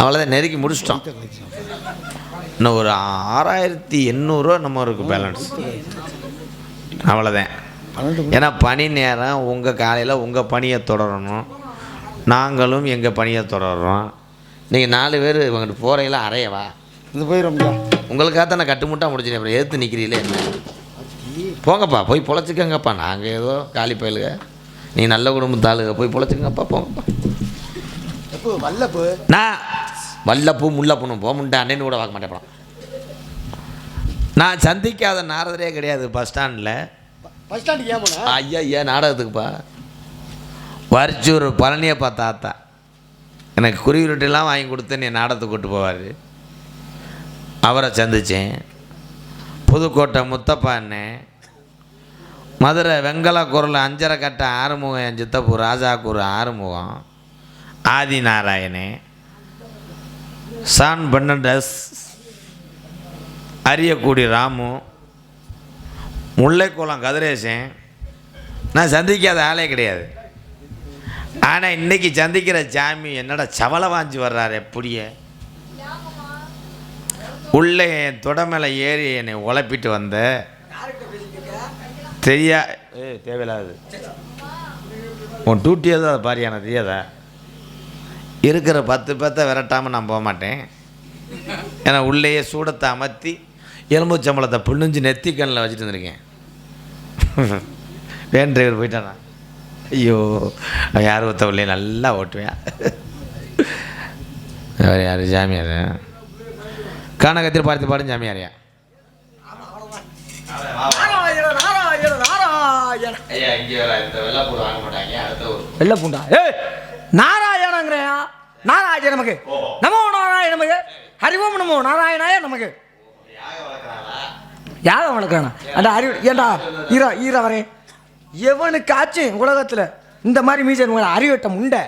அவ்வளோதான் நெருக்கி முடிச்சிட்டோம் இன்னும் ஒரு ஆறாயிரத்தி எண்ணூறுரூவா நம்ம இருக்கு பேலன்ஸ் அவ்வளோதான் ஏன்னா பணி நேரம் உங்கள் காலையில் உங்கள் பணியை தொடரணும். நாங்களும் எங்கள் பணியை தொடர்றோம். நீங்கள் நாலு பேர் இவங்கிட்ட போகிறீங்களா அறையவா இது போயிடும்யா உங்களுக்காக தான் நான் கட்டுமுட்டா முடிச்சிட்டேன். அப்புறம் எதிர்த்து நிற்கிறீங்களே என்ன? போங்கப்பா போய் பொழைச்சிக்கங்கப்பா. நாங்கள் ஏதோ காலி பயலுக நீ நல்ல குடும்பத்தாளுக போய் பொழைச்சிக்கங்கப்பா போங்கப்பா. எப்போ வல்லப்பு நான் வல்லப்பூ முல்லப்பூனும் போக முட்டா அண்ணன் கூட பார்க்க மாட்டேன் நான் சந்திக்காத நாரதரே கிடையாது பஸ் ஸ்டாண்டில். பஸ் ஸ்டாண்டுக்கு ஏன் போன? ஐயா ஐயா நாடகத்துக்குப்பா. வரிச்சூர் பழனியப்பா தாத்தா. எனக்கு குருவிருட்டெல்லாம் வாங்கி கொடுத்து நீ நாடகத்துக்கு கூட்டு போவார். அவரை சந்தித்தேன் புதுக்கோட்டை முத்தப்பா அண்ணன் மதுரை வெங்கல குரல் அஞ்சரை கட்ட ஆறுமுகம் என் சித்தப்பூ ராஜாக்கூர் ஆறுமுகம். ஆதி நாராயணே சான் பன்னண்டஸ் அரியக்குடி ராமு முல்லைக்குளம் கதிரேசன் நான் சந்திக்காத ஆளே கிடையாது. ஆனால் இன்றைக்கி சந்திக்கிற சாமி என்னடா சவலை வாஞ்சி வர்றாரு எப்படியே உள்ளே என் தொட மேலே ஏறி என்னை உழப்பிட்டு வந்த. தெரியா? ஏ தேவையில்லாது உன் டியூட்டியே தான் பாரியான தெரியாதா? இருக்கிற பத்து பேர்த்த விரட்டாமல் நான் போக மாட்டேன். ஏன்னா உள்ளேயே சூடத்தை அமர்த்தி எலும்பு சம்பளத்தை பிழிஞ்சு நெத்திக்கண்ணில் வச்சுட்டு இருந்திருக்கேன். வேன் டிரைவர் போயிட்டானா? ஐயோ அவன் யார் ஒருத்த உள்ளே நல்லா ஓட்டுவேன். யார் ஜாமியார்? கானகத்தில் பார்த்து பாடும் ஜாமியாரியா வெள்ள பூண்டா? ஏய் நாராயணங்கிறையா? நாராயண நமக்கு. நமோ நாராயண நமக்கு. ஹரிவோம் நமோ நாராயணாய நமக்கு. யாகம் வளர்க்குறானா? அந்த அறிவு ஏண்டா ஈரா ஈரா வரேன் எவனுக்காச்சும் உலகத்தில் இந்த மாதிரி மீசன் உங்களை அறிவட்டம் உண்டை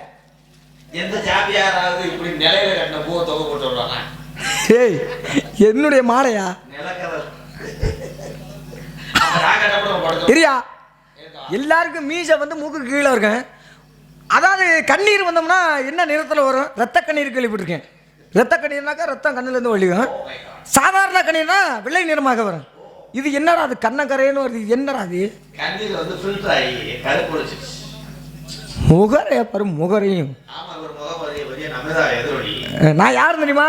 ஏய் என்னுடைய மாடையா தெரியா எல்லாருக்கும் மீசை வந்து மூக்கு கீழே இருக்கும். அதாவது கண்ணீர் வந்தோம்னா என்ன நிறத்தில் வரும்? ரத்த கண்ணீர் கேள்விப்பட்டிருக்கேன். ரத்த கண்ணீர்னாக்கா ரத்தம் கண்ணுலேருந்து வழியும். சாதாரண கண்ணீர்னா வெள்ளை நிறமாக வரும். இது என்னடா அது கண்ணக்கரைன்னு வருது இது என்னடா அது? முகரைய பாரு முகரையும். நான் தெரியுமா?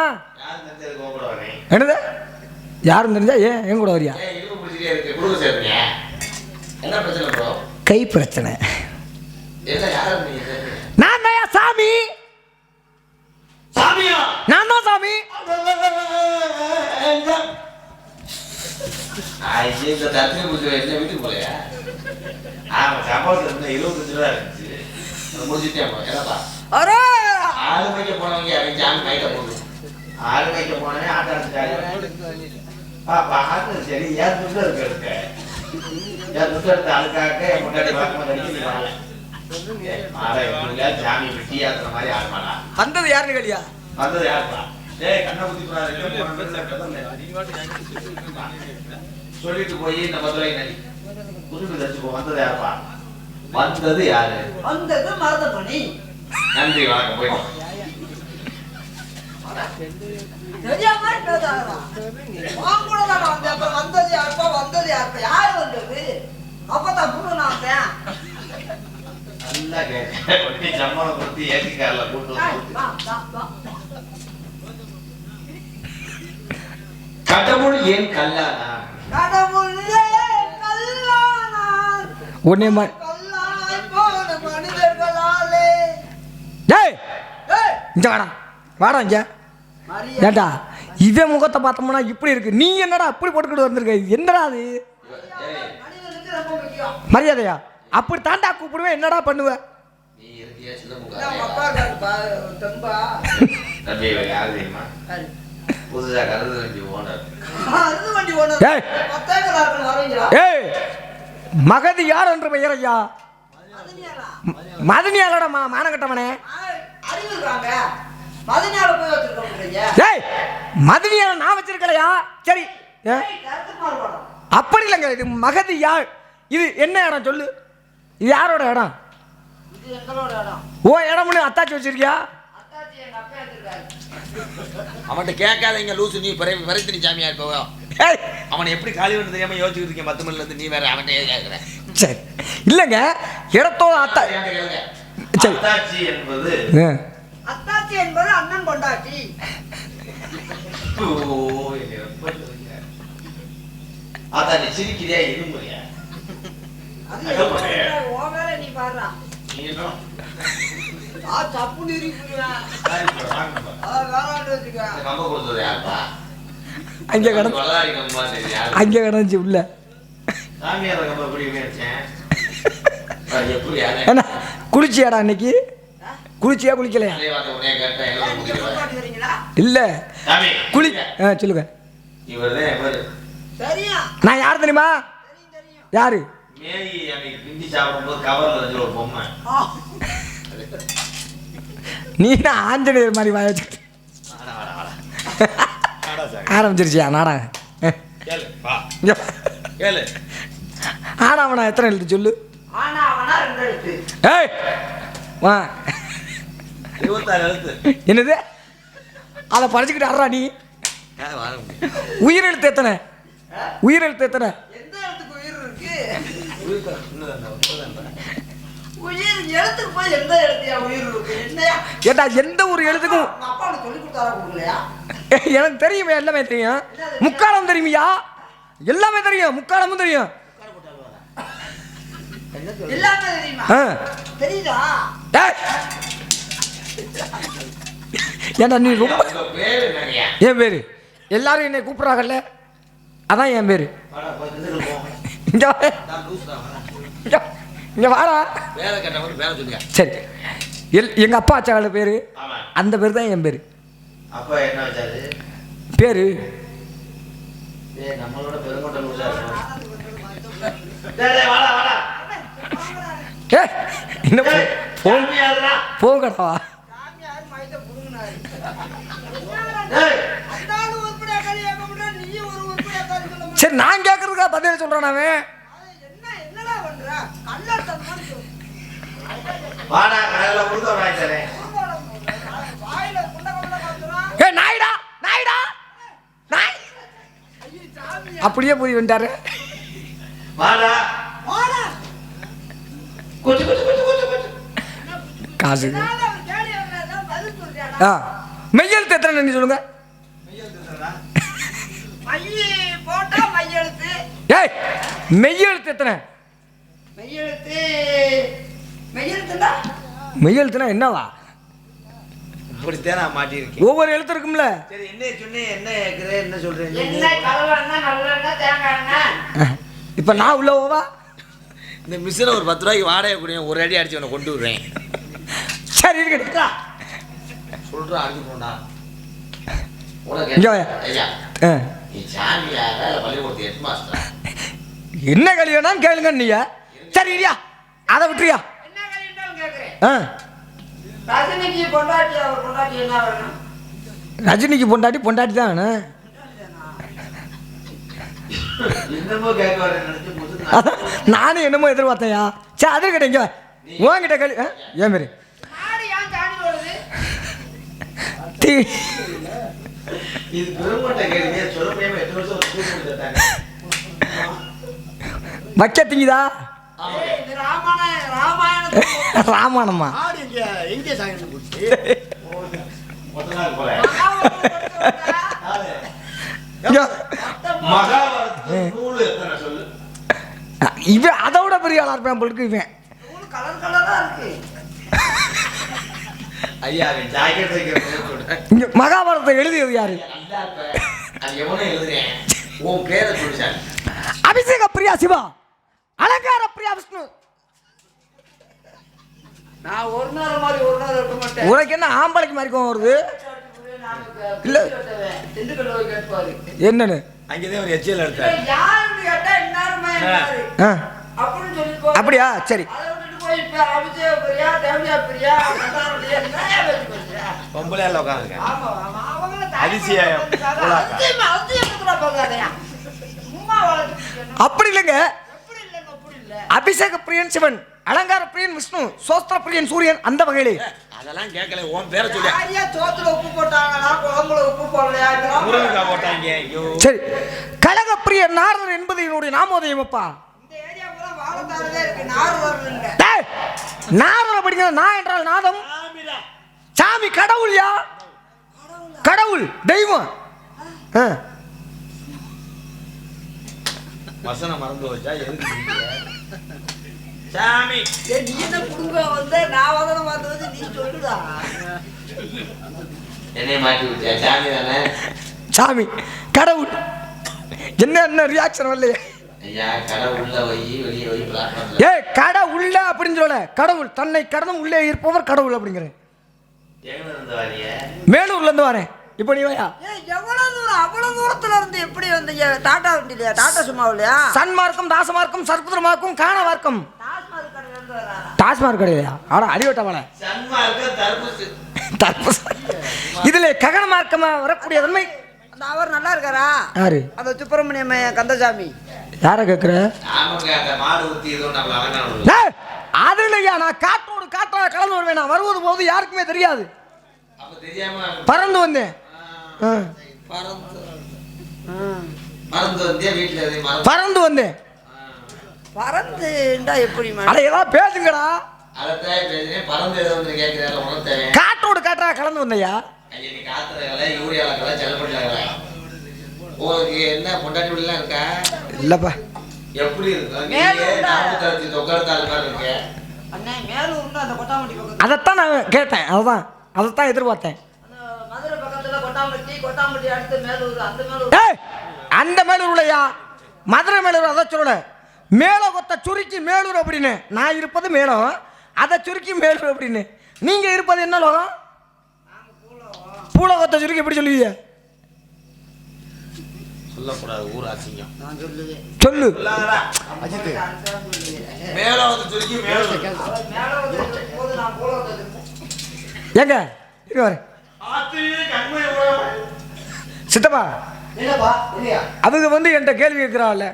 யார் வரேன் என்னது? யாரும் தெரிஞ்சா ஏன் என் கூட வரியா? ஏன் இடுப்பு ஐயே இந்த தர்மி பூஜை என்ன வீட்டுக்கு போலையா? ஆமா சம்பளத்துல இருந்து இருபத்தஞ்சு ரூபா இருந்துச்சு. முடிச்சுட்டேன். என்னப்பா? ஆறு மணிக்கு போனவங்க அவன் ஜாமி கைட்ட போகுது ஆறு மணிக்கு போனவன் ஆட்ட அடிச்சுட்டாங்க பாப்பா ஆட்டு சரி ஏன் துண்டு இருக்கு இருக்கு ஏன் துண்டு எடுத்து அழுக்காக்க முன்னாடி பார்க்கும்போது அடிக்க நீ வரல மாலை எப்படியா ஜாமி வெட்டி ஆத்துற மாதிரி ஆடுமாடா வந்தது யாருன்னு கேளியா? வந்தது யாருப்பா? டேய் கண்ணை குத்தி போறாரு. சொல்லிட்டு போய் இந்த மதுரை நடி புதுமை தச்சுக்கோ வந்தது யாருப்பா வந்தது யாரு வந்தது மருதமணி நன்றி வணக்கம். அப்ப வந்தது யாருப்பா, வந்தது யாருப்பா? யாரு வந்தது? அப்பதான் புண்ணு நாத்தேன். நல்லா கேட்க சம்பளம் கொடுத்து ஏசி கார்ல கூட்டு. கடவுள் ஏன் கல்லானா மனிதர்களாலே. டேய்! ஏய், இங்க வாடா. வாடா இங்க. ஏண்டா இவன் முகத்தை பார்த்தோம்னா இப்படி இருக்கு. நீ என்னடா அப்படி போட்டுக்கிட்டு வந்திருக்க? இது என்னடா அது. மரியாதையா? அப்படி தாண்டா கூப்பிடுவேன். என்னடா பண்ணுவ? நீ புதுசா கருது வண்டி ஓனர். வண்டி ஓனர். ஏய். ஏய் மகதி யார் என்று பெயர் ஐயா? மதனியாலடா மா மானகட்டவனே. ஏய் மதனியால நான் வச்சிருக்கலையா? சரி. அப்படி இல்லைங்க இது மகதி யார்? இது என்ன இடம் சொல்லு? இது யாரோட இடம்? ஓ இடம்னு அத்தாச்சி வச்சிருக்கியா அத்தாச்சி எங்க அப்பா எடுத்துருக்காரு அவன்கிட்ட கேட்காதீங்க லூசு. நீ பிறை பிறைத்தினி சாமியார் போவோம் ஏய் அவனை எப்படி காலி பண்ணு தெரியாம யோசிச்சுட்டு இருக்கேன். பத்து மணில இருந்து நீ வேற அவன்கிட்ட கேட்குற சரி. இல்லைங்க இடத்தோட அத்தா சரி. அத்தாட்சி என்பது. அத்தாச்சி என்பது அண்ணன். அதான் நீ சிரிக்கிறியா? இருமுறியா? நீ ஆ தப்பு? அங்கே கிடந்து? அங்கே கிடந்துச்சு உள்ள? என்ன குளிச்சியாடா அன்னைக்கு? குளிச்சியா குளிக்கலையா? இல்லை. சாமி, குளி ஆ சொல்லுங்க. நான் யார் தெரியுமா? தெரியும் தெரியும். யாரு? மேரி அன்னைக்கு பிந்தி சாப்பிடும்போது கவர்ல ஒரு பொம்மை. நீ தான் ஆஞ்சநேயர் மாதிரி வாய வச்சு. ஆரம்பிச்சிருச்சியா? நாடகம். ஆனாவனா? எத்தனை எழுத்து சொல்லு? ஆனா அவனா ரெண்டு எழுத்து. ஏய் வா. என்னது? அதை படிச்சுக்கிட்டு அறா நீ? உயிரெழுத்து எத்தனை? உயிரெழுத்து எத்தனை? உயிர் எழுத்துக்கு போய் எந்த எழுத்தியா உயிர் இருக்கு என்னையா? ஏட்டா எந்த ஒரு எழுத்துக்கும் உங்க அப்பா உனக்கு சொல்லி கொடுத்தாரா கொடுக்கலையா? ஏய், எனக்கு தெரியுமே எல்லாமே தெரியும். முக்காலம் தெரியுமியா? எல்லாமே தெரியும் முக்காலமும் தெரியும். எல்லாமே தெரியுமா? ஆ. தெரியுதா? டேய். ஏண்டா நீ ரொம்ப? என் பேரு. எல்லாரும் என்னை கூப்பிட்றாங்கல்ல? அதான் என் பேரு. இங்க. இங்க வாடா. சரி. எல் எங்க அப்பா அச்சாவோட பேரு? ஆமா. அந்த பேர் தான் என் பேரு. அப்பா என்ன வச்சாரு? பேரு. ஏ என்ன. போங்கடா சரி நான் கேட்கறதுக்கா பதில் சொல்றேன் அவன் என்ன என்னடா பண்ற கல்லாட்டம் மாதிரி சொல்லு. வாடா, நாய்டா நாய்டா நாய். அப்படியே போய் வந்துட்டாரு. வாடா. போடா குச்சு, குச்சு, குச்சு, குச்சு, குச்சு. காசு ஆ மெய்யெழுத்து எத்தனை நீ சொல்லுங்க. மைய போட்டா மையெழுத்து. ஏய் மெய்யெழுத்து எத்தனை? மெய்யெழுத்து மெய்யெழுத்துடா மெய்யெழுத்துனா என்னவா? இப்படித்தான் நான் மாட்டியிருக்கேன். ஒவ்வொரு எழுத்து இருக்கும்ல. சரி, என்ன சொன்னேன், என்ன கேக்குற, என்ன சொல்றேன் இப்போ நான் உள்ள போவா? இந்த மிஷினை ஒரு பத்து ரூபாய்க்கு வாடகை கொடுங்க ஒரு அடி அடிச்சு உன்னை கொண்டு விடுறேன். சரி இருக்கட்டா சொல்றேன் அடிச்சு போண்டா என்ன- வேணாலும் கேளுங்க நீங்க சரி இல்லையா அதை விட்டுறியா? ஆ. ரஜினிக்கு பொண்டாட்டி பொண்டாட்டி தான் வேணும். நானும் என்னமோ எதிர்பார்த்தேயா சரி அது. உன்கிட்ட கல்வி ஆ ஏன் மாரி கொடுத்துட்டாங்க வைக்க திங்குதா ராமாயணமா? இவன் அதை விட பெரிய ஆளா இருப்பேன் இருக்கு இவன். மகாபாரதத்தை எழுதியது யாரு? அபிஷேக பிரியா சிவா. அலங்கார பிரியா விஷ்ணு நான் ஒரு நேரம் மாதிரி ஒரு நேரம் இருக்க மாட்டேன். உனக்கு என்ன ஆம்பளைக்கு மாதிரி கோவம் வருது? இல்ல. என்னன்னு? அங்கேதான் ஒரு எச்சியல் எடுத்தார். அப்படியா? சரி? பொம்பளையால அதிசயம், தாய் உலகம். அபிஷேக பிரியன் சிவன் அலங்கார பிரியன் விஷ்ணு சோஸ்திர பிரியன் சூரியன் அந்த வகையிலே. அதெல்லாம் கேட்கல உன் பேரை சொல்லி. யாரையா சோத்துல உப்பு போட்டாங்களா குழம்புல உப்பு போடலையா முருங்கக்காய் போட்டாங்க ஐயோ. சரி கழகப்பிரிய நாரதர் என்பது என்னுடைய நாமோதயம் அப்பா இந்த ஏரியா பூரா வாழைத்தாரதே இருக்கு நார் வரல இல்ல டேய், நாரதர் படிக்கிற நான் என்றால் நாதம். சாமி கடவுள்யா கடவுள் தெய்வம். வசனம் மறந்து வச்சா எதுக்கு? சாமி. நீ என்ன குடும்ப வந்து? நான் வதனம் பார்த்து வந்து நீ சொல்லுதா என்னைய மாட்டி விட்டியா? சாமி தானே? சாமி கடவுள். என்ன என்ன ரியாக்ஷன் வரலையே? ஐயா கடை உள்ள வை வெளியே வை பிளாட்ஃபார்ம்ல ஏய் கடை உள்ள அப்படின்னு சொல்ல கடவுள் தன்னை கடந்தும் உள்ளே இருப்பவர் கடவுள் அப்படிங்கிறேன். மேலூர்ல இருந்து வரேன். இப்போ நீ வாயா? எவ்வளவு தூரம் அவ்வளவு தூரத்துல இருந்து எப்படி வந்தீங்க டாடா வண்டிலையா டாடா சும்மா இல்லையா? சன்மார்க்கம் தாசமார்க்கம் சர்க்குதரமார்க்கம் காணவார்க்கம். டாஸ்மார்க் கிடையாது ஆடா அடிவட்ட வள சன்மார்க்க தர்பூசு தர்பஸ் இதுல ககன மார்க்கமா வரக்கூடிய தன்மை. அந்த அவர் நல்லா இருக்காரா? யாரு? அந்த சுப்பிரமணியம் கந்தசாமி. யார கேக்குற? அது இல்லையா? நான் காற்றோடு காற்றா கலந்து வருவேன். நான் வருவது போது யாருக்குமே தெரியாது. அப்ப தெரியாம பறந்து வந்தேன். பறந்து வந்தேன் பறந்துண்டா எப்படி அட ஏதாவது பேசுங்கடா. காற்றோடு காற்றா கலந்து வந்தையா? உங்களுக்கு என்ன பொண்டாட்டி பிள்ளைலாம் இருக்கா இல்லப்பா எப்படி இருக்க அதைத்தான் நான் கேட்டேன் அதுதான் அதைத்தான் எதிர்பார்த்தேன். அந்த மதுரை பக்கத்துல கொட்டாம்பட்டி கொட்டாம்பட்டி அடுத்து மேலூர் அந்த மேலூர். ஏய் அந்த மேலூர் இல்லையா மதுரை மேலூர் அதை சொல்லல. மேல கொத்த சுருக்கி மேலூர் அப்படின்னு. நான் இருப்பது மேலம் அதை சுருக்கி மேலூர் அப்படின்னு. நீங்க இருப்பது என்ன லோகம்? பூலகத்தை சுருக்கி எப்படி சொல்லுவீங்க? சொல்லக்கூடாது ஊர் அசிங்கம். நான் சொல்லுவேன். சொல்லு. அஜித் மேல வந்து சுருக்கி மேல அவர் மேலூர் போது நான் பூலகத்தை ஏங்க இரு வரேன் ஆத்து கண்மை உறவு. சித்தப்பா. அவங்க வந்து என்கிட்ட கேள்வி கேட்குறாள்?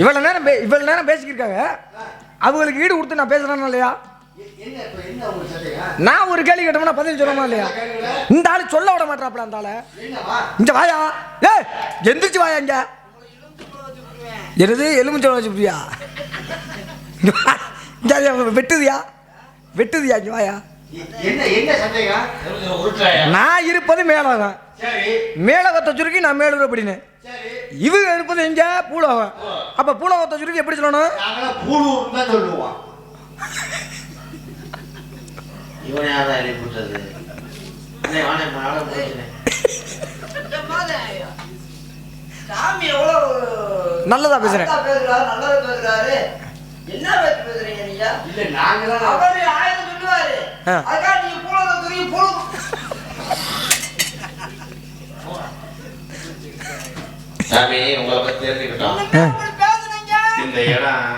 இவ்வளோ நேரம் பே இவ்வளோ நேரம் பேசிக்கிருக்காங்க. அவங்களுக்கு ஈடு கொடுத்து நான் பேசுகிறேன்னா இல்லையா? நான் ஒரு கேள்வி கேட்டோம்னா பதில் சொல்லணுமா இல்லையா? இந்த ஆள் சொல்ல விட மாட்டாப்ல அந்த ஆளை. இங்க வாயா. ஏ எந்திரிச்சு வாயா இங்க. என்னது எலுமிச்சம் வச்சுப்பியா வாயா, வெட்டுதியா? வெட்டுதியா இங்க வாயா. நான் இருப்பது மேலகம் சரி. மேலகத்தை சுருக்கி நான் மேலூர் அப்படின்னு சரி. இவங்க இருப்பது எங்க? பூலகம். அப்ப பூலகத்தை சுருக்கி எப்படி சொல்லணும்? சொல்லுவோம் நல்லதா பேசுறேன். நல்லதா பேசுறாரு நல்லதா பேசுறாரு. என்ன பேச்சு பேசுறீங்க நீங்க? இல்ல நாங்களாம் அவரு அதுக்காக சாமி உங்களை பத்தி தெரிஞ்சுக்கிட்டோம். இந்த இடம்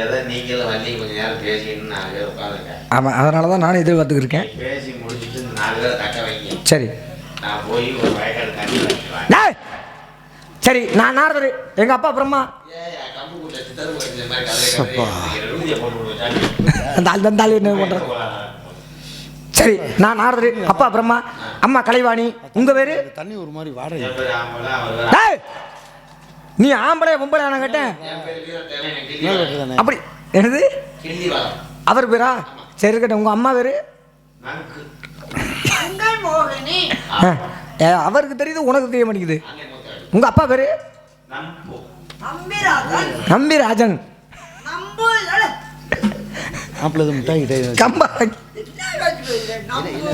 எதை நீங்களும் வள்ளி கொஞ்ச நேரம் பேசின்னு நாலு பேர் உட்காந்துங்க ஆமாம் அதனால தான் நானும் எதிர்பார்த்துக்கிட்டு இருக்கேன். பேசி முடிச்சுட்டு நாலு பேரை தக்க வைங்க. சரி. நான் போய் ஒரு வயக்காடு தண்ணி வச்சுருவேன் டேய்! சரி நான் நாரதர் எங்கள் அப்பா பிரம்மா அந்த ஆள் அந்த என்ன பண்ணுறேன் சரி நான் நாரதர் அப்பா பிரம்மா அம்மா கலைவாணி உங்கள் பேர்? தண்ணி ஒரு மாதிரி வாடகை. நீ ஆம்பளை பொம்பளை நான் கேட்டேன். அப்படி என்னது. அவர் பேரா? சரி இருக்கட்டும். உங்கள் அம்மா பேர்? அவருக்கு தெரியுது உனக்கு தெரிய மாட்டேங்குது. உங்கள் அப்பா பேர்? நம்பு. நம்பிராஜன். நம்பி ராஜன் நம்பு ஏலே, மாப்பிள்ளை மிட்டாய் கிட்டே கம்பா. என்ன பேச்சு பேசுறீங்க? நம்பு.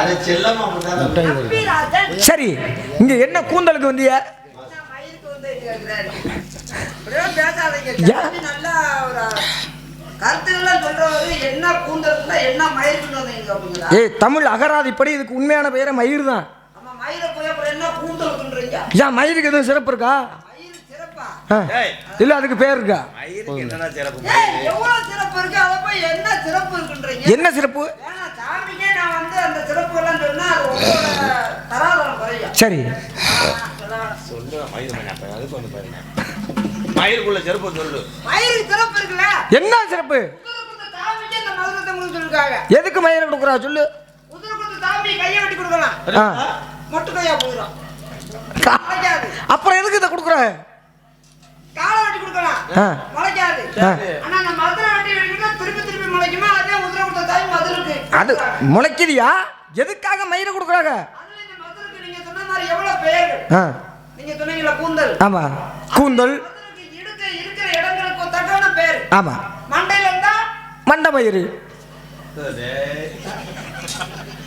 அது செல்லமா அப்படிதான் நம்பிராஜன் சரி இங்கே என்ன கூந்தலுக்கு வந்திய? ஏய் தமிழ் அகராதிப்படி இதுக்கு உண்மையான பெயரை மயிர் தான் ஏன் மயிருக்கு எதுவும் சிறப்பு இருக்கா? மயில் சிறப்பா? ஆ. இல்ல அதுக்கு பேர் இருக்கா? மயிருக்கு என்னடா சிறப்பு? ஏய் எவ்வளவு சிறப்பு இருக்கு? அதை போய் என்ன சிறப்பு இருக்குன்றீங்க? என்ன சிறப்பு? ஏன்னா சாமிக்கே நான் வந்து அந்த சிறப்பு எல்லாம் சொன்னா அது உங்களோட தராதரம் குறையும். சரி. சொல்லு மயிலுக்கு சிறப்பு இருக்குல்ல? என்ன சிறப்பு? எதுக்கு மயிரை கொடுக்குறா சொல்லு. கையை வெட்டி கொடுக்கலாம். ஆ. மொட்டு கையா போயிடும். அப்புறம் எதுக்கு இதை கொடுக்குற? காலை வெட்டி கொடுக்கலாம். ஆ. முளைக்காது. ஆனா அந்த மதுரை வெட்டி வெட்டினா திருப்பி திருப்பி முளைக்குமா? அதே உதிர கொடுத்த தாய் மதுருக்கு அது முளைக்குதியா எதுக்காக மயிரை கொடுக்குறாங்க? அதுல இந்த மதுருக்கு நீங்க சொன்ன மாதிரி எவ்வளவு பெயர்கள் ஆ. நீங்க சொன்னீங்களா கூந்தல். ஆமா. கூந்தல். இடுக்க இருக்கிற இடங்களுக்கு தக்கான பேர். ஆமா. மண்டையில இருந்தா? மண்டை மயிறு.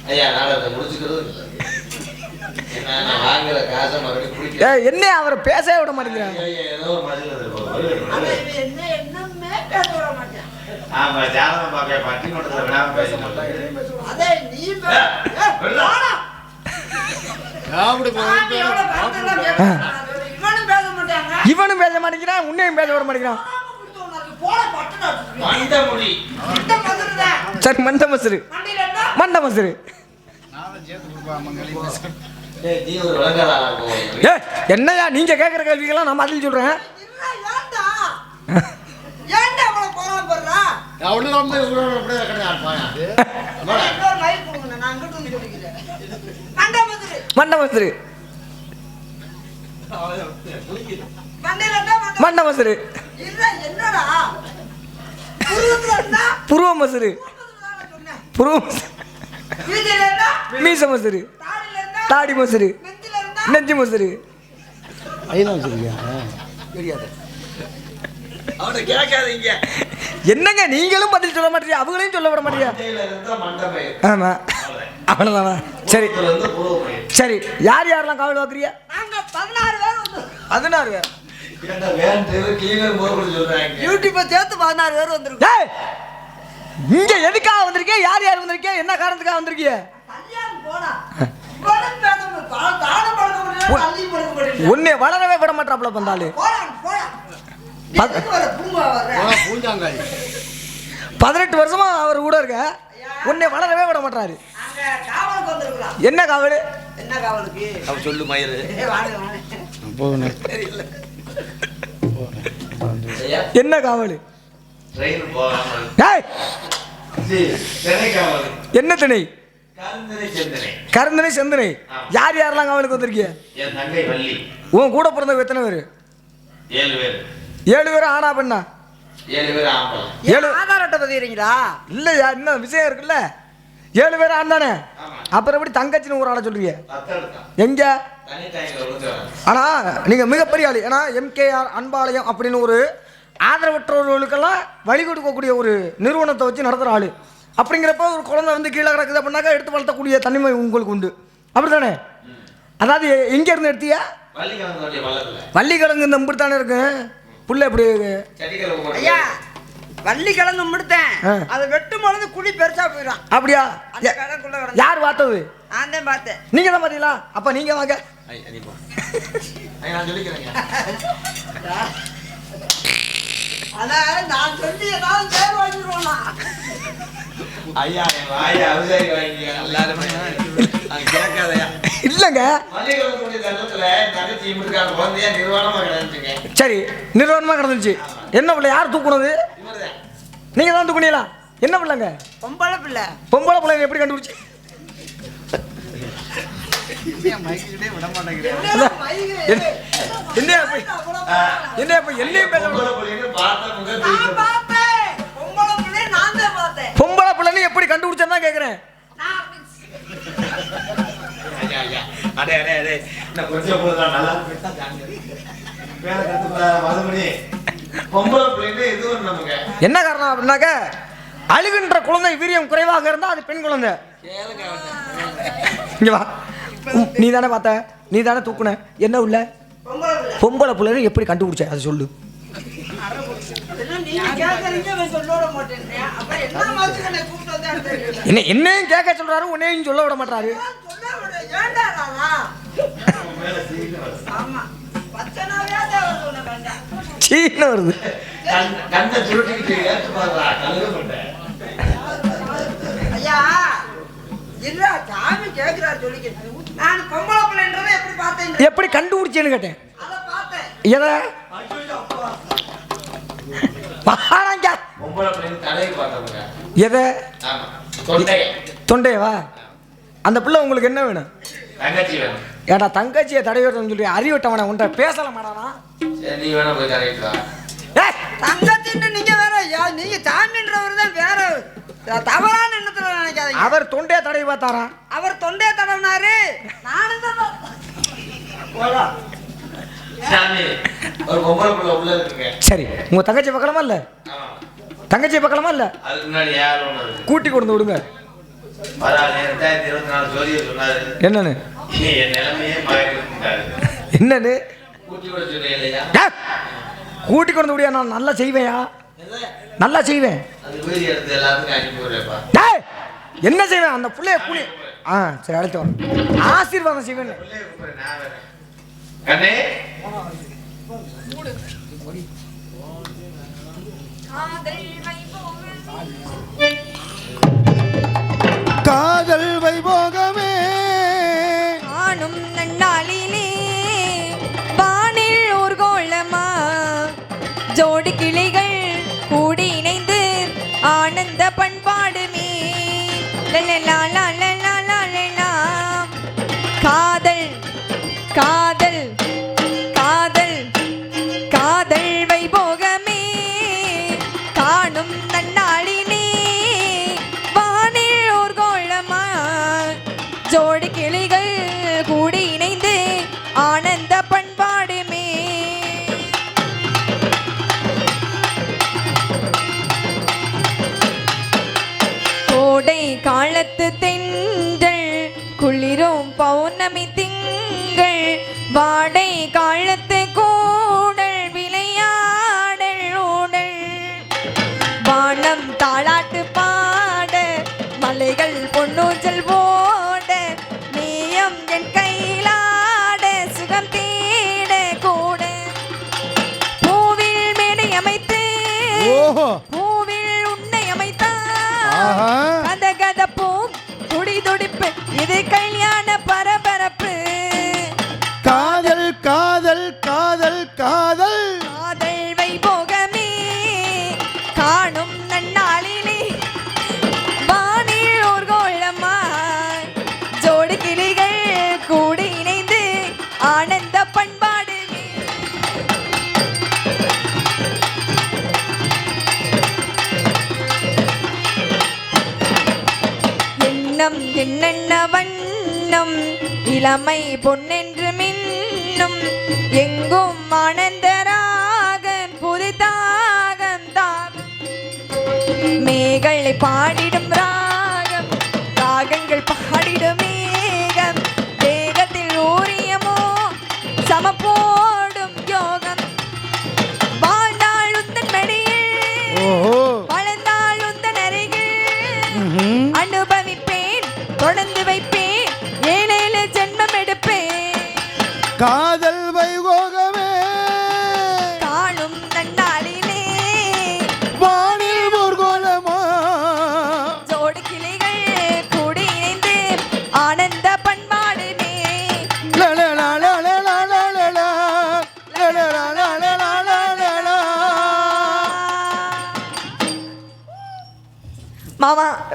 ஐயா முடிச்சுக்கிறது நான் குடிக்க ஏ என்ன அவரை பேசவே விட மாட்டேங்கிறாங்க. இவனும் பேச மாட்டாங்க. இவனும் பேச மாட்டேங்கிறான் உன்னையும் பேச விட மாட்டேங்கிறான். சரி மண்டையில இருந்தா மண்டை மசுரு ஏ என்னய்யா நீங்க கேட்குற கேள்விக்கெல்லாம் நான் பதில் சொல்றேன் இல்ல, ஏன்டா? ஏன்டா அவ்வளவு கோவப்படுறா? அவ்வளோ ரொம்ப அப்படியே கிடையாது இன்னொரு mic கொடுங்க, நான் இங்கிட்டு வந்து சொல்லிக்கிறேன். மண்டை மதுரை. மண்டை மசுரு மண்டையில இருந்தா மண்டை மண்டை மசுரு இல்ல, என்னடா புருவத்துல இருந்தா புருவ மசுரு. புருவ மீச மசுரு தாடி இருந்தா நெஞ்சு மசுரு ஐநா வச்சிருக்கியா கேட்காதீங்க. என்னங்க நீங்களும் பதில் சொல்ல மாட்டீங்க அவங்களையும் சொல்ல விட மாட்டீங்க? ஆமா. அவ்வளோதானா சரி. சரி. யார் யாரெல்லாம் காவல் பார்க்குறீங்க நாங்க பதினாறு பேர் பதினாறு பேர். ஏன்டா வேன் டிரைவர் கிளீனர் முதல்ல சொல்றாங்க. யூடியூப்பை சேர்த்து பதினாறு பேர் வந்திருக்கோம். ஏய் இங்க எதுக்காக வந்திருக்கீங்க? யார் யார் வந்திருக்கீங்க? என்ன காரணத்துக்காக வந்திருக்கீங்க? உன்னை வளரவே விட மாட்டாப்ல? பூஞ்சாங்காய். பதினெட்டு வருஷமா அவர் கூட இருக்க. உன்னை வளரவே விட மாட்டாரு. என்ன காவல்? என்ன காவலுக்கு? சொல்லு ஐயா என்ன காவல். என்ன திணை? கருந்தனை செந்தனை யார் யாரெல்லாம் காவலுக்கு வந்திருக்கீங்க? என் தங்கை வள்ளி. உன் கூட பிறந்தவங்க எத்தனை பேர்? ஏழு பேர். ஏழு பேர் ஆனா பெண்ணா? ஏழு பேர் ஆம்பளை ஏழு ஆதார் அட்டை பதிகிறீங்களா இல்லையா இன்னும் விஷயம் இருக்குல்ல? ஏழு பேர் ஆண் தானே. அப்புறம் எப்படி தங்கச்சின்னு ஒரு ஆளை சொல்றீங்க? எங்க? ஆனா நீங்க மிகப்பெரிய ஆளு. ஏன்னா எம்கேஆர் அன்பாலயம் அப்படின்னு ஒரு ஆதரவற்றவர்களுக்கெல்லாம் வழி கொடுக்கக்கூடிய ஒரு நிறுவனத்தை வச்சு நடத்துகிற ஆளு. அப்படிங்கிறப்ப ஒரு குழந்தை வந்து கீழே கிடக்குது அப்படின்னாக்கா எடுத்து வளர்த்தக்கூடிய தனிமை உங்களுக்கு உண்டு. அப்படிதானே அதாவது எங்க இருந்து எடுத்தியா? வள்ளி கலந்து வண்டிய வள்ளத்துல வள்ளி கிழங்கு இந்த இப்படி தானே இருக்கு. புள்ள எப்படி சட்டிக்கிழமை ஐயா வள்ளி கிழங்கு முடித்தேன். அதை வெட்டும் பொழுது குழி பெருசா போயிடும். அப்படியா? யார் பார்த்தது? நான் தான் பார்த்தேன். நீங்க தான் பார்த்தீங்களா? அப்ப நீங்க வாங்க. நான் சொல்லி ஏதாவது பேர் வாங்கிடுவோம்னா ஐயா வாயை எல்லாருமே கேட்காதயா இல்லைங்க சரி நிறுவனமா கிடந்துச்சு என்ன பிள்ளை யார் தூக்குனது இவர்தான் நீங்க தான் தூக்குனீங்களா என்ன பிள்ளைங்க பொம்பளை பிள்ளை பொம்பளை பிள்ளைங்க எப்படி கண்டுபிடிச்சு? என்ன- போய் என்னையும் பேச பொம்பளை புள்ளைன்னு எப்படி கண்டுபிடிச்சேன்னு தான் கேட்குறேன். அடே, அடே, அடே. கொஞ்சம் நல்லா. பொம்பளை பிள்ளைன்னு நமக்கு. என்ன காரணம் அப்படின்னாக்க அழுகின்ற குழந்தை வீரியம் குறைவாக இருந்தால் அது பெண் குழந்தை. இங்க வா. நீ தானே பார்த்த? நீ தானே தூக்குன? என்ன உள்ள? பொம்பளை பிள்ளைன்னு எப்படி கண்டுபிடிச்ச? அதை சொல்லு. என்ன என்னையும் கேட்க சொல்றாரு உன்னையும் சொல்ல விட மாட்டாரு. சீன வருது. எப்படி பார்த்தேன் எப்படி கண்டுபிடிச்சேன்னு கேட்டேன். எதை? பார்த்தவங்க எதை? தொண்டையவா? அந்த பிள்ளை உங்களுக்கு என்ன வேணும்? ஏடா தங்கச்சியை தடவிட்டோம்னு சொல்லி அறிவிட்டவன உன்ட்ட பேசல மாட்டானா சரி நீ வேணா போய் தங்கச்சின்னு நீங்க வேற நீங்க சாமின்றவர் தான் வேற. தவறான எண்ணத்துல நினைக்காதீங்க. அவர் தொண்டையை தடவி பார்த்தாரா? அவர் தொண்டையை தடவினாரு. நானும் தான். சரி உங்க தங்கச்சி பக்கலமா இல்ல? தங்கச்சி பக்கலமா இல்ல? கூட்டி கொண்டு விடுங்க. என்னன்னு? என்னன்னு? கூட்டி கொண்டு விடியா நான் நல்லா செய்வேயா? நல்லா செய்வேன். என்ன செய்வேன்? அந்த புள்ளைய கூலி ஆ சரி அடுத்து வரேன் ஆசீர்வாதம் செய்வேன் பிள்ளைய கூப்பிடுறேன், நான் வரேன். கண்ணே காதல் வைபோகமே ஆணும் நன்னாளிலே வானில் ஊர்கோளமா ஜோடி கிளிகள் கூடி இணைந்து ஆனந்த பண்பாடுமே காதல் காதல் வாடை காலத்து என்னென்ன வண்ணம்? இளமை பொன்னென்று மின்னும். எங்கும் ஆனந்தராகன் புதிதாகம் மேகளை பாடிடும் ராகம் ராகங்கள் பாடிடும்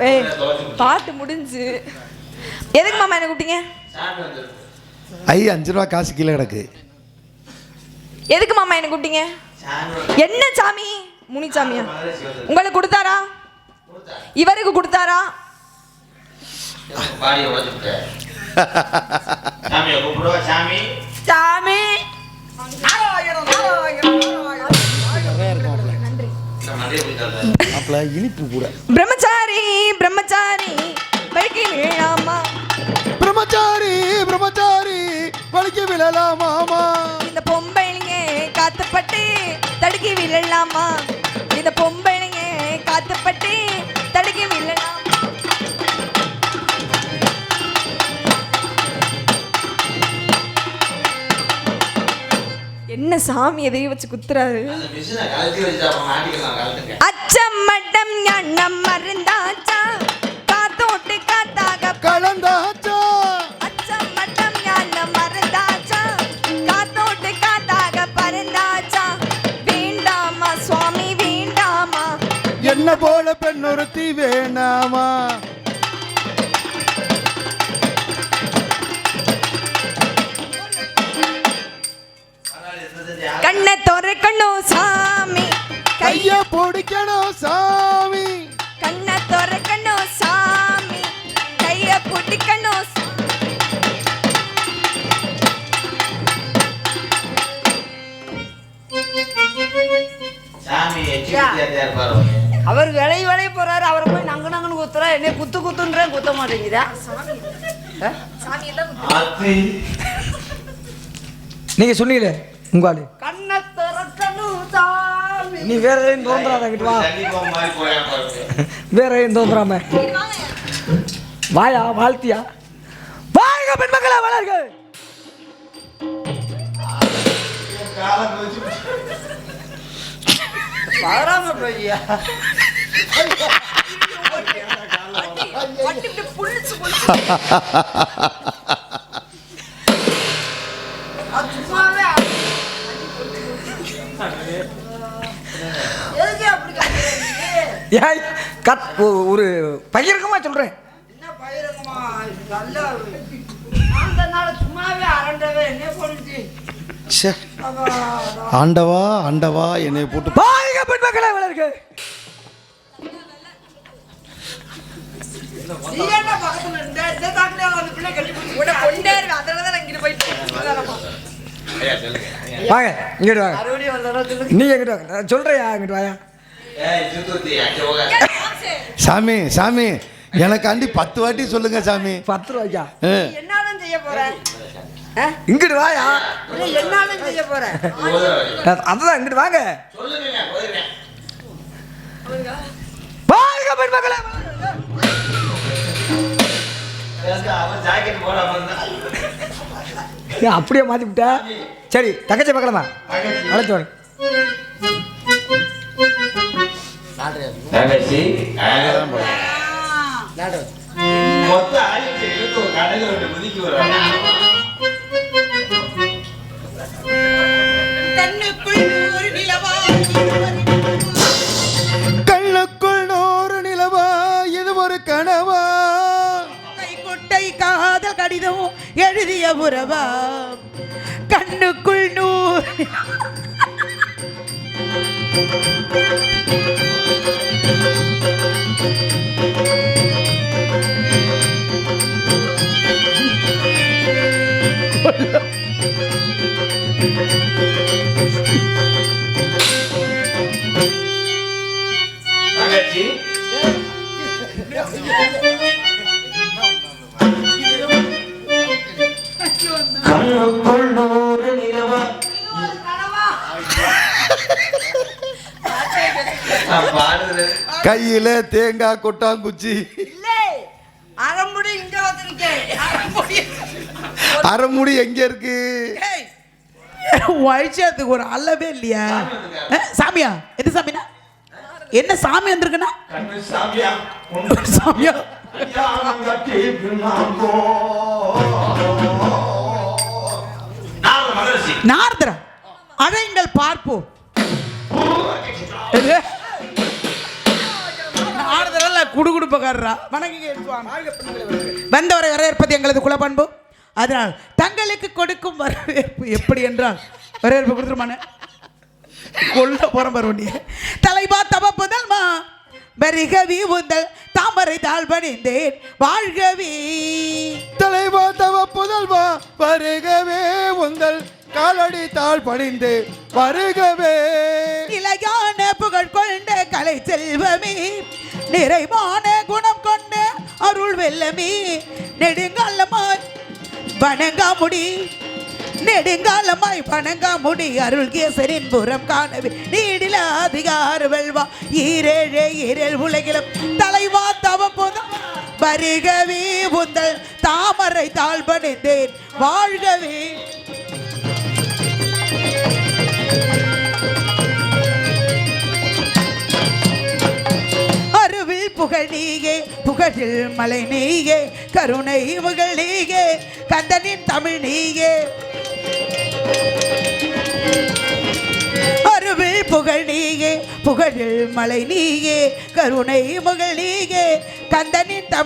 ஏய் பாட்டு முடிஞ்சு. எதுக்கு மாமா என்ன கூப்பிட்டீங்க? ஐ அஞ்சு ரூபா காசு கீழே கிடக்கு. எதுக்கு மாமா என்ன கூப்பிட்டீங்க? என்ன சாமி? முனிச்சாமியா? உங்களுக்கு கொடுத்தாரா? இவருக்கு கொடுத்தாரா? சாமி. சாமி இனிப்பு கூட பிரம்மச்சாரி பிரம்மச்சாரி வழுக்கி வீழாமா பிரம்மச்சாரி பிரம்மச்சாரி வலிக்கு விழலாமாமா இந்த பொம்பளைங்க காத்துப்பட்டு தடுக்கி விழலாமா? இந்த பொம்பளைங்க காத்துப்பட்டு தடுக்கி விழலாமா? என்ன சாமி எதையும் வச்சு குத்துறாரு? அச்சம் மட்டம் எண்ணம் மருந்தாச்சா என்ன போல பெண் கண்ணுறுத்தி வேணாமா? கண்ணை திறக்கணும் சாமி. கைய பிடிக்கணும் சாமி. கண்ணை திறக்கணும் சாமி. கைய பிடிக்கணும் சா- சாமி அவர் விலை விலை போறாரு அவரை போய் நங்கு நங்குன்னு குத்துறா என்ன குத்து குத்துன்றேன் குத்த மாட்டேங்குதா? நீங்க சொன்னீங்களே உங்க ஆளு. கண்ணை திறக்கணும் சாமி. நீ வேற எதையும் தோன்றாத கிட்ட வா. வேற எதையும் தோன்றாம. வாயா வாழ்த்தியா? வாழ்க பெண்மக்களே வளர்க வராம போய்யா வட்டி இப்படி புளிச்சு புளிச்சு அது சும்மாவே எதுக்கு அப்படி கத்துறீங்க? ஏய் கத் ஒரு பகிரங்கமா சொல்றேன். என்ன பயிரங்கம்மா நல்லா சும்மாவே அரண்டவே என்ன பண்ணுச்சு ச்சே. ஆண்டவா ஆண்டவா என்னை போட்டு வாழ்க பெண்மக்களே வளர்க. நீ என்ன பக்கத்துல இருந்த இந்த தாக்கிலே அந்த பிள்ளை கட்டி பிடிச்சி உட கொண்டேரு அதனால தான் இங்கிட்டு போயிட்டு வாங்க இங்கிட்டு வாங்க. நீ எங்கிட்டு வாங்க? நான் சொல்றியா இங்கிட்டு வாயா. சாமி சாமி எனக்காண்டி பத்து வாட்டி சொல்லுங்க சாமி. பத்து ரூபாய்க்கா? ஆ. என்னாலும் செய்ய போறேன் இங்கிட்டு வாயா. இல்லை என்னாலும் செய்ய போறேன் அதுதான் இங்கிட்டு வாங்க. வாழ்க பெண்மக்களே. அப்படியே மாத்தி விட்ட? சரி தங்கச்சி பார்க்கலாமா அழைச்சு வாங்க தங்கச்சி மொத்த ஆயிரத்தி எழுநூத்தி ஒரு கடையில விட்டு முதுக்கி வர்றாங்க கண்ணுக்குள் நூறு நிலவா இது ஒரு கனவா? கைக்குட்டை காதல் கடிதம் எழுதிய உறவா? கண்ணுக்குள் நூறு கையில தேங்காய் கொட்டாங்குச்சி. இல்லை அரைமுடி இங்க வந்திருக்கேன் அரைமுடி. அரைமுடி எங்க இருக்கு? வழிச்சதுக்கு ஒரு அளவே இல்லையா. சாமியா? எது சாமினா? என்ன சாமி வந்திருக்குன்னா? கண்ணு சாமியா? சாமியா? நான் மகரிஷி. நாரதரா? அழைங்கள் பார்ப்போம். குடுகுடுப்பக்காரரா. வணங்குங்க சுவாமி. வந்தவரை வரவேற்பது எங்களது குலப்பண்பு. அதனால் தங்களுக்கு கொடுக்கும் வரவேற்பு எப்படி என்றால் வரவேற்பு கொடுத்துருமானே கொல்ல போற பருவண்டிய தலைவா தவ புதல்மா வருகவி உந்தல் தாமரை தாழ் பணிந்தேன் வாழ்கவே. தலைவா தவ புதல்வா வருகவே உங்கள் காலடி தாழ் பணிந்து வருகவே. நிலையான புகழ் கொண்ட கலை செல்வமே. நிறைவான குணம் கொண்ட அருள் வெல்லமே. நெடுங்காலமாய் வணங்காமுடி. நெடுங்காலமாய் வணங்காமுடி. அருள் கேசரின் புறம் காணவே. நீடில அதிகார வெல்வா. ஈரேழே ஈரேழ் உலகிலும் தலைவா தவ புதம் வருகவே உந்தல் தாமரை தாழ்பணிந்தேன். வாழ்கவே புகழ் நீயே புகழில் மலை நீயே கருணை புகழ் நீயே கந்தனின் தமிழ் நீயே. அருவில் புகழ் நீயே புகழில் மலை நீயே கருணை புகழ் நீயே கந்தனின் தமிழ்